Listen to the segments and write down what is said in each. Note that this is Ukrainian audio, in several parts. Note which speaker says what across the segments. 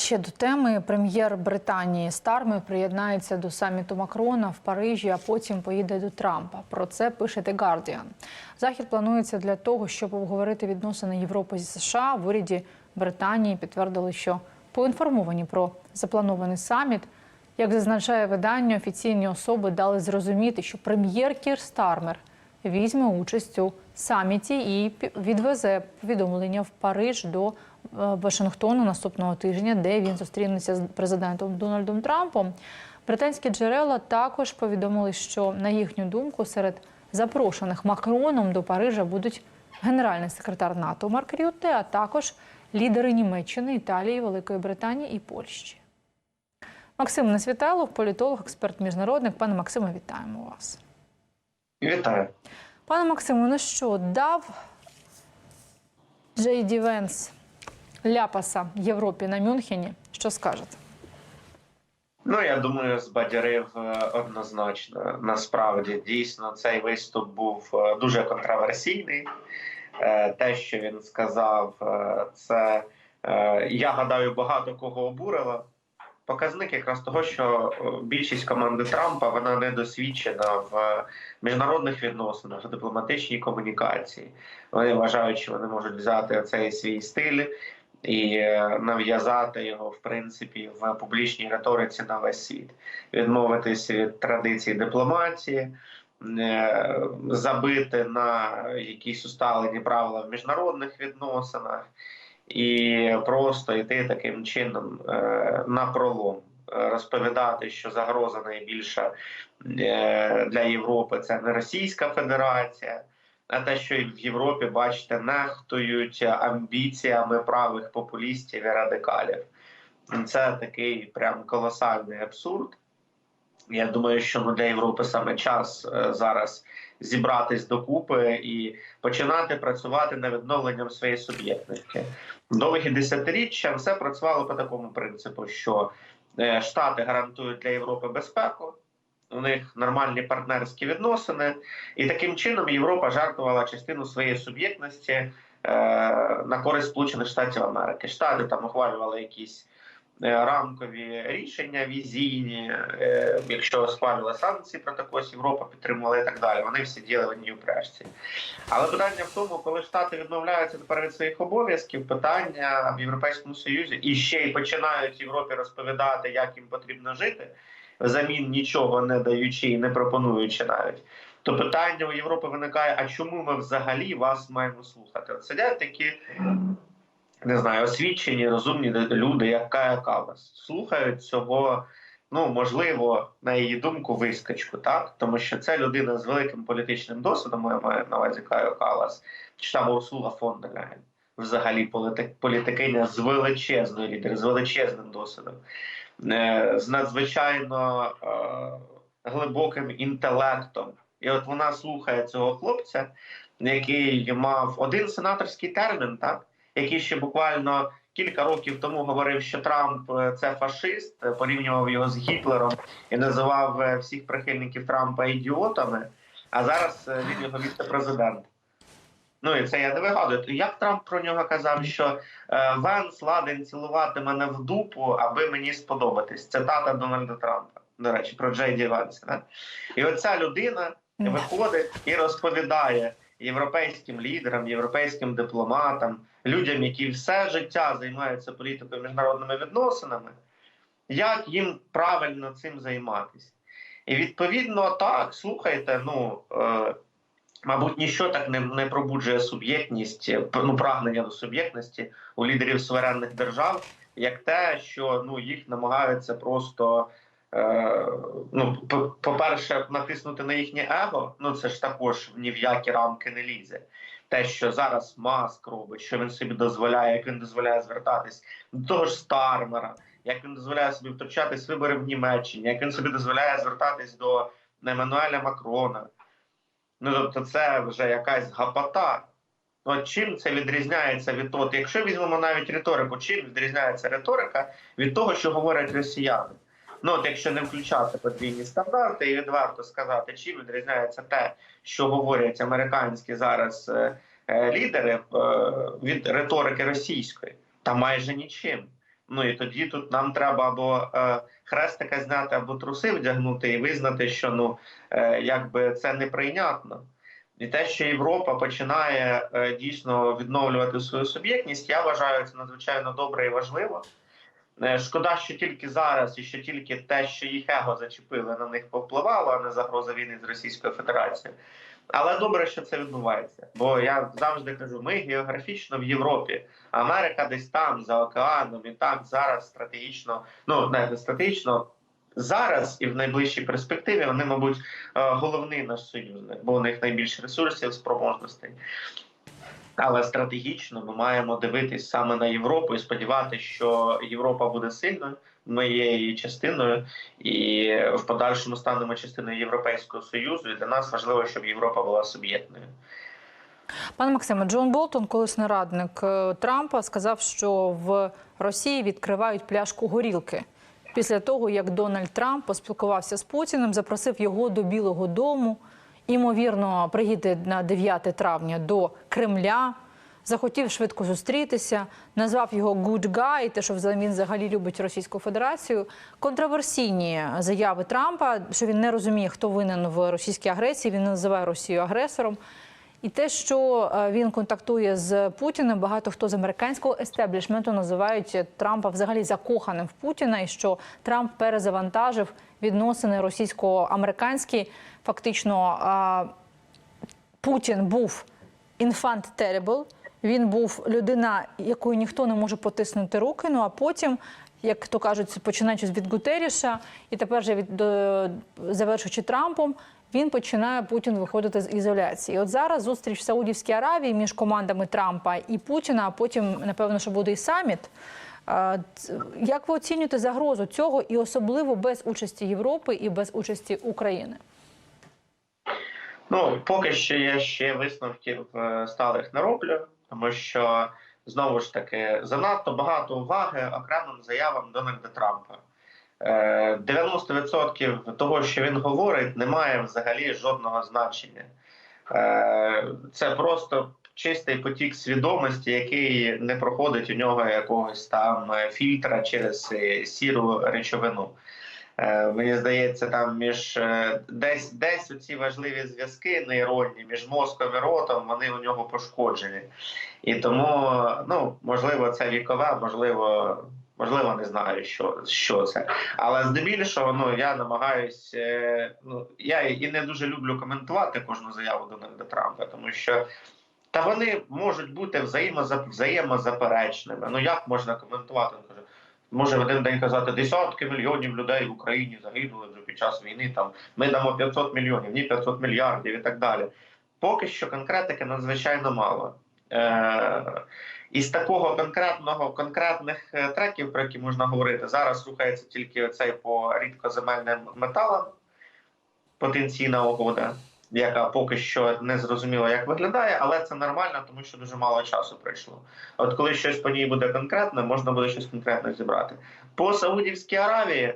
Speaker 1: ще до теми. Прем'єр Британії Стармер приєднається до саміту Макрона в Парижі, а потім поїде до Трампа. Про це пише The Guardian. Захід планується для того, щоб обговорити відносини Європи зі США. В уряді Британії підтвердили, що поінформовані про запланований саміт. Як зазначає видання, офіційні особи дали зрозуміти, що прем'єр Кір Стармер візьме участь у саміті і відвезе повідомлення в Париж до е, Вашингтону наступного тижня, де він зустрінеться з президентом Дональдом Трампом. Британські джерела також повідомили, що на їхню думку серед запрошених Макроном до Парижа будуть генеральний секретар НАТО Марк Рютте, а також лідери Німеччини, Італії, Великої Британії і Польщі. Максим Несвітайлов, політолог, експерт міжнародник. Пане Максиме, вітаємо вас.
Speaker 2: Вітаю.
Speaker 1: Пане Максиму, ну що, дав Джей Ді Венс ляпаса Європі на Мюнхені? Що скажете?
Speaker 2: Ну я думаю, збадярив е, однозначно. Насправді дійсно цей виступ був е, дуже контроверсійний. Е, Те, що він сказав, це я гадаю, багато кого обурило. Показник якраз того, що е, більшість команди Трампа вона не досвідчена в міжнародних відносинах, в дипломатичній комунікації. Вони вважають, що вони можуть взяти цей свій стиль і е, нав'язати його в принципі в публічній риториці на весь світ, відмовитись від традицій дипломатії, е, забити на якісь усталені правила в міжнародних відносинах і просто йти таким чином е, на пролом. е, Розповідати, що загроза найбільша е, для Європи це не Російська Федерація, а те, що в Європі, бачите, нехтують амбіціями правих популістів і радикалів. Це такий прям колосальний абсурд. Я думаю, що ну, для Європи саме час зараз зібратись докупи і починати працювати над відновленням своєї суб'єктності. Довгі десятиріччя все працювало по такому принципу, що е, Штати гарантують для Європи безпеку, у них нормальні партнерські відносини, і таким чином Європа жартувала частину своєї суб'єктності е, на користь Сполучених Штатів Америки. Штати там ухвалювали якісь рамкові рішення візійні, е, якщо схвалювали санкції проти когось, Європа підтримувала і так далі. Вони всі діяли в одній упряжці. Але питання в тому, коли Штати відмовляються тепер від своїх обов'язків, питання в Європейському Союзі і ще й починають Європі розповідати, як їм потрібно жити, взамін нічого не даючи і не пропонуючи навіть. То питання у Європи виникає: а чому ми взагалі вас маємо слухати? От сидять такі, не знаю, освічені, розумні люди, як Кая Калас, слухають цього. Ну, можливо, на її думку, вискочку, так тому що це людина з великим політичним досвідом. Я маю на увазі Каю Калас, чи там Урсула фон взагалі політик, політикиня з величезною лідер, з величезним досвідом, е, з надзвичайно е, глибоким інтелектом. І от вона слухає цього хлопця, який мав один сенаторський термін, так який ще буквально кілька років тому говорив, що Трамп е, це фашист, е, порівнював його з Гітлером і називав е, всіх прихильників Трампа ідіотами. А зараз він його віце-президент. Ну і це я не вигадую. Як Трамп про нього казав, що Венс ладен цілувати мене в дупу, аби мені сподобатись. Цитата Дональда Трампа. До речі, про Джей Ді Венса. Да? І оця людина виходить і розповідає європейським лідерам, європейським дипломатам, людям, які все життя займаються політикою міжнародними відносинами, як їм правильно цим займатися. І відповідно так, слухайте, ну. Е, Мабуть, ніщо так не, не пробуджує суб'єктність, ну прагнення до суб'єктності у лідерів суверенних держав, як те, що ну їх намагаються просто е, ну, по- по-перше, натиснути на їхнє его. Ну це ж також ні в які рамки не лізе. Те, що зараз маск робить, що він собі дозволяє, як він дозволяє звертатись до того ж Стармера, як він дозволяє собі втручатись вибори в Німеччині, як він собі дозволяє звертатись до Еммануеля Макрона. Ну тобто, це вже якась гапота. Ну, чим це відрізняється від того, якщо візьмемо навіть риторику, чим відрізняється риторика від того, що говорять росіяни? Ну от якщо не включати подвійні стандарти і відверто сказати, чим відрізняється те, що говорять американські зараз е, е, лідери е, від риторики російської, та майже нічим. Ну і тоді тут нам треба або е, хрестика зняти, або труси вдягнути і визнати, що ну е, якби це неприйнятно. І те, що Європа починає е, дійсно відновлювати свою суб'єктність, я вважаю це надзвичайно добре і важливо. Е, Шкода, що тільки зараз, і що тільки те, що їх его зачепили, на них повпливало, а не загроза війни з Російською Федерацією. Але добре, що це відбувається. Бо я завжди кажу: ми географічно в Європі, Америка десь там, за океаном, і так зараз стратегічно, ну не стратегічно. Зараз і в найближчій перспективі вони, мабуть, е, головний наш союзник, бо у них найбільше ресурсів, спроможностей. Але стратегічно ми маємо дивитись саме на Європу і сподіватися, що Європа буде сильною. Ми є її частиною, і в подальшому станемо частиною Європейського союзу. І для нас важливо, щоб Європа була суб'єктною.
Speaker 1: Пане Максиме, Джон Болтон, колишній радник е, Трампа, сказав, що в Росії відкривають пляшку горілки після того, як Дональд Трамп поспілкувався з Путіним, запросив його до Білого Дому. Імовірно, приїде на 9 травня до Кремля. Захотів швидко зустрітися, назвав його «good guy», те, що він взагалі любить Російську Федерацію. Контроверсійні заяви Трампа, що він не розуміє, хто винен в російській агресії. Він називає Росію агресором. І те, що е, він контактує з Путіним, багато хто з американського естеблішменту називають Трампа взагалі закоханим в Путіна, і що Трамп перезавантажив відносини російсько-американські. Фактично, Путін був інфант terrible, Він був людина, якою ніхто не може потиснути руки. Ну а потім, як то кажуть, починаючи від Гутеріша, і тепер же від завершуючи Трампом, він починає Путін виходити з ізоляції. От зараз зустріч в Саудівській Аравії між командами Трампа і Путіна. А потім, напевно, що буде і саміт. Як ви оцінюєте загрозу цього, і особливо без участі Європи і без участі України?
Speaker 2: Ну, поки що я ще висновків е, сталих не роблю, тому що знову ж таки занадто багато уваги окремим заявам Дональда Трампа. Е, 90% того, що він говорить, не має взагалі жодного значення. Е, Це просто чистий потік свідомості, який не проходить у нього якогось там е, фільтра через е, сіру речовину. Е, Мені здається, там між е, десь десь оці важливі зв'язки нейронні між мозком і ротом вони у нього пошкоджені. І тому, ну можливо, це вікове, можливо, можливо, не знаю, що, що це. Але здебільшого, ну я намагаюсь, е, ну я і не дуже люблю коментувати кожну заяву Дональда Трампа, тому що. Та вони можуть бути взаємоза- взаємозаперечними. Ну як можна коментувати? Може в один день казати десятки мільйонів людей в Україні загинули вже під час війни. Там ми дамо 500 мільйонів, ні 500 мільярдів і так далі. Поки що конкретики надзвичайно мало. Е, із такого конкретного конкретних е, треків, про які можна говорити, зараз рухається тільки оцей по рідкоземельним металам потенційна угода, яка поки що не зрозуміло, як виглядає, але це нормально, тому що дуже мало часу пройшло. От коли щось по ній буде конкретне, можна буде щось конкретне зібрати. По Саудівській Аравії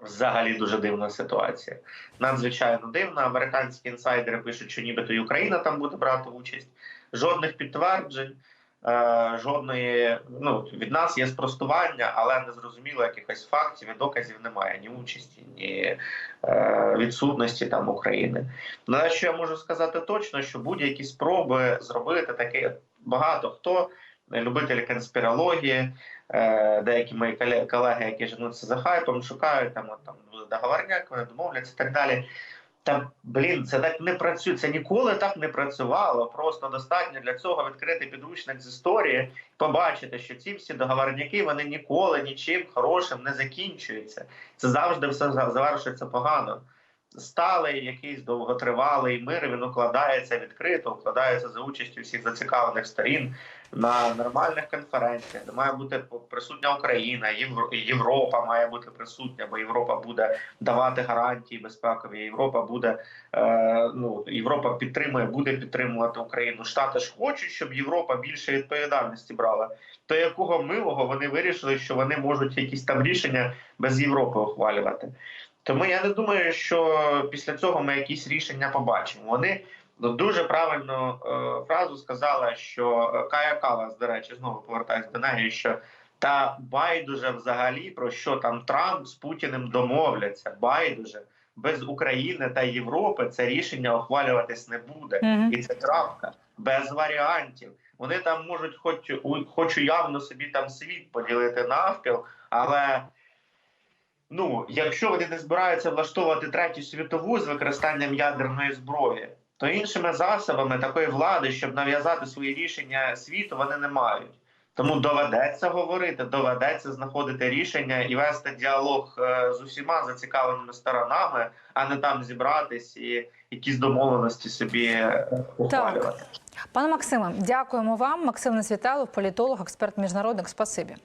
Speaker 2: взагалі дуже дивна ситуація. Надзвичайно дивна. Американські інсайдери пишуть, що нібито і Україна там буде брати участь. Жодних підтверджень. Е, Жодної ну від нас є спростування, але не зрозуміло якихось фактів і доказів немає ні участі, ні е, відсутності там України. Ну, але що я можу сказати точно, що будь-які спроби зробити таке багато хто любителі конспірології, е, деякі мої колеги, які женуться за хайпом, шукають там, от, там договорняк, вони домовляться і так далі. Та блін, це так не працює. Це ніколи так не працювало. Просто достатньо для цього відкрити підручник з історії, побачити, що ці всі договорняки вони ніколи нічим хорошим не закінчуються. Це завжди все за- завершується погано. Сталий якийсь довготривалий мир він укладається відкрито, укладається за участю всіх зацікавлених сторін на нормальних конференціях, де має бути присутня Україна, Євро- Європа має бути присутня, бо Європа буде давати гарантії безпекові. Європа буде е, ну Європа підтримує, буде підтримувати Україну. Штати ж хочуть, щоб Європа більше відповідальності брала. То якого милого вони вирішили, що вони можуть якісь там рішення без Європи ухвалювати. Тому я не думаю, що після цього ми якісь рішення побачимо. Вони дуже правильно е, фразу сказала, що е, Кая Калас, до речі, знову повертаюсь до неї, що Та байдуже взагалі про що там Трамп з Путіним домовляться. Байдуже без України та Європи це рішення ухвалюватись не буде,
Speaker 1: Мгм.
Speaker 2: і це крапка без варіантів. Вони там можуть, хоч хоч уявно собі там світ поділити навпіл, але ну якщо вони не збираються влаштовувати третю світову з використанням ядерної зброї, то іншими засобами такої влади, щоб нав'язати свої рішення світу, вони не мають. Тому доведеться говорити, доведеться знаходити рішення і вести діалог е, з усіма зацікавленими сторонами, а не там зібратись і якісь домовленості собі е, ухвалювати.
Speaker 1: Пане Максиме, дякуємо вам. Максим Несвіталов, політолог, експерт міжнародник. Спасибі.